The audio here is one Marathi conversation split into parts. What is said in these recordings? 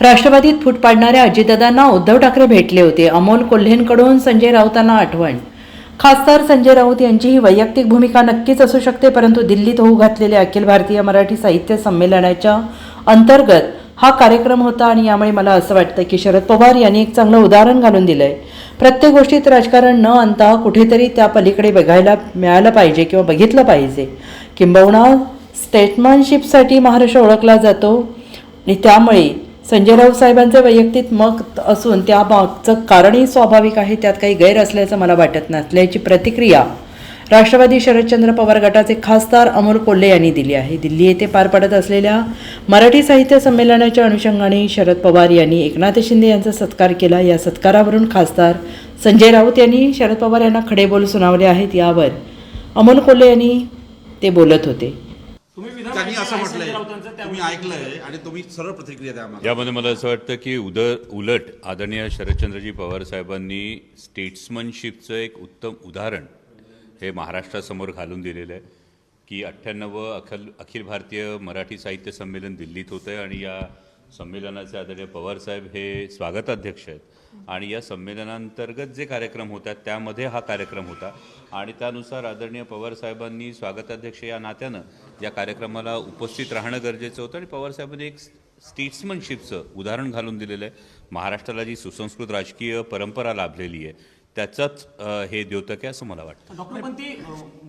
राष्ट्रवादीत फूट पाडणाऱ्या अजितदादांना उद्धव ठाकरे भेटले होते. अमोल कोल्हेंकडून संजय राऊतांना आठवण. खासदार संजय राऊत यांची ही वैयक्तिक भूमिका नक्कीच असू शकते परंतु दिल्लीत होऊ घातलेल्या अखिल भारतीय मराठी साहित्य संमेलनाच्या अंतर्गत हा कार्यक्रम होता आणि यामुळे मला असं वाटतं की शरद पवार यांनी एक चांगलं उदाहरण घालून दिलंय. प्रत्येक गोष्टीत राजकारण न आणता कुठेतरी त्या पलीकडे बघायला मिळालं पाहिजे किंवा बघितलं पाहिजे. किंबहुना स्टेटमॅनशिपसाठी महाराष्ट्र ओळखला जातो आणि त्यामुळे संजय राऊत साहेबांचे वैयक्तिक मत असून त्यामागचं कारणही स्वाभाविक आहे त्यात काही गैर असल्याचं मला वाटत नसल्याची प्रतिक्रिया राष्ट्रवादी शरदचंद्र पवार गटाचे खासदार अमोल कोल्हे यांनी दिली आहे. दिल्ली येथे पार पडत असलेल्या मराठी साहित्य संमेलनाच्या अनुषंगाने शरद पवार यांनी एकनाथ शिंदे यांचा सत्कार केला. या सत्कारावरून खासदार संजय राऊत यांनी शरद पवार यांना खडे बोल सुनावले आहेत. यावर अमोल कोल्हे यांनी ते बोलत होते. त्यांनी ऐकलं असं आहे म्हटलंय. ऐकलंय आणि तुम्ही सरळ प्रतिक्रिया द्या आम्हाला. यामध्ये मला असं वाटतं की उद उलट आदरणीय शरदचंद्रजी पवार साहेबांनी स्टेट्समनशिपचं एक उत्तम उदाहरण हे महाराष्ट्रासमोर घालून दिलेलं आहे की अठ्ठ्याण्णव अखिल अखिल भारतीय मराठी साहित्य संमेलन दिल्लीत होतं आहे आणि या संमेलनाचे आदरणीय पवारसाहेब हे स्वागताध्यक्ष आहेत. आणि या संमेलनांतर्गत जे कार्यक्रम होतात त्यामध्ये हा कार्यक्रम होता. आणि त्यानुसार आदरणीय पवारसाहेबांनी स्वागताध्यक्ष या नात्यानं या कार्यक्रमाला उपस्थित राहणं गरजेचं होतं. आणि पवारसाहेबांनी एक स्टेट्समनशिपचं उदाहरण घालून दिलेलं आहे. महाराष्ट्राला जी सुसंस्कृत राजकीय परंपरा लाभलेली आहे त्याचंच हे द्योतक आहे असं मला वाटतं. डॉक्टर पण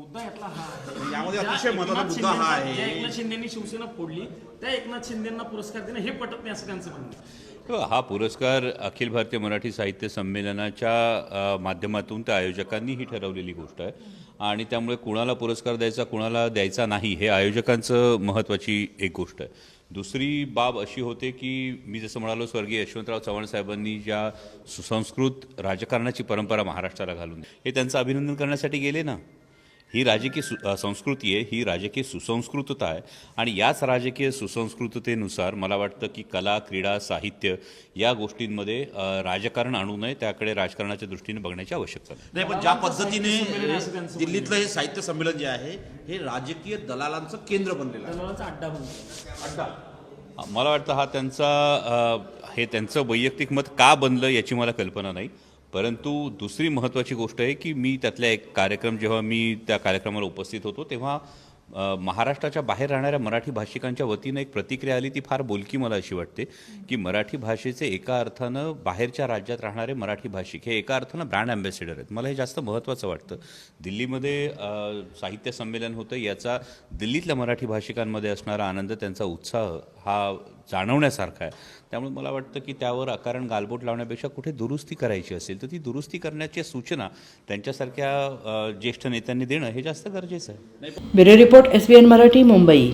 मुद्दा यातला हा आहे. यामध्ये ज्या अतिशय महत्त्वाचा एकनाथ मुद्दा हा शिंदेंना- ज्या आहे एकनाथ शिंदेनी शिवसेना फोडली त्या एकनाथ शिंदेना पुरस्कार देणं हे पटत नाही असं त्यांचं म्हणणं आहे. तेव्हा हा पुरस्कार अखिल भारतीय मराठी साहित्य संमेलनाच्या अ, माध्यमातून त्या आयोजकांनी ही ठरवलेली गोष्ट आहे आणि त्यामुळे कुणाला पुरस्कार द्यायचा कुणाला द्यायचा नाही हे आयोजकांचं महत्त्वाची एक गोष्ट आहे दुसरी बाब अशी होते की मी जसं म्हणालो स्वर्गीय यशवंतराव चव्हाण साहेबांनी ज्या सुसंस्कृत राजकारणाची परंपरा महाराष्ट्राला घालून हे त्यांचं अभिनंदन करण्यासाठी गेले ना ही राजकीय सु संस्कृती आहे ही राजकीय सुसंस्कृतता आहे. आणि याच राजकीय सुसंस्कृततेनुसार मला वाटतं की कला क्रीडा साहित्य या गोष्टींमध्ये राजकारण आणू नये त्याकडे राजकारणाच्या दृष्टीने बघण्याची आवश्यकता आहे नाही पण ज्या पद्धतीने दिल्लीतलं हे साहित्य संमेलन जे आहे हे राजकीय दलालांचं केंद्र बनलेलं आहे. दलालाचा अड्डा अड्डा. मला वाटतं हा त्यांचा हे त्यांचं वैयक्तिक मत का बनलं याची मला कल्पना नाही. परंतु दुसरी महत्त्वाची गोष्ट आहे की मी त्यातल्या एक कार्यक्रम जेव्हा मी त्या कार्यक्रमाला उपस्थित होतो तेव्हा महाराष्ट्राच्या बाहेर राहणाऱ्या मराठी भाषिकांच्या वतीनं एक प्रतिक्रिया आली ती फार बोलकी मला अशी वाटते की मराठी भाषेचे एका अर्थानं बाहेरच्या राज्यात राहणारे मराठी भाषिक हे एका अर्थानं ब्रँड अँबॅसेडर आहेत. मला हे जास्त महत्त्वाचं वाटतं. दिल्लीमध्ये साहित्य संमेलन होतं याचा दिल्लीतल्या मराठी भाषिकांमध्ये असणारा आनंद त्यांचा उत्साह हा जाणवण्यासारखा आहे. त्यामुळे मला वाटतं की त्यावर अकारण गालबोट लावण्यापेक्षा कुठे दुरुस्ती करायची असेल तर ती दुरुस्ती करण्याच्या सूचना त्यांच्यासारख्या ज्येष्ठ नेत्यांनी देणं हे जास्त गरजेचं आहे. Bureau report S B N Marathi Mumbai.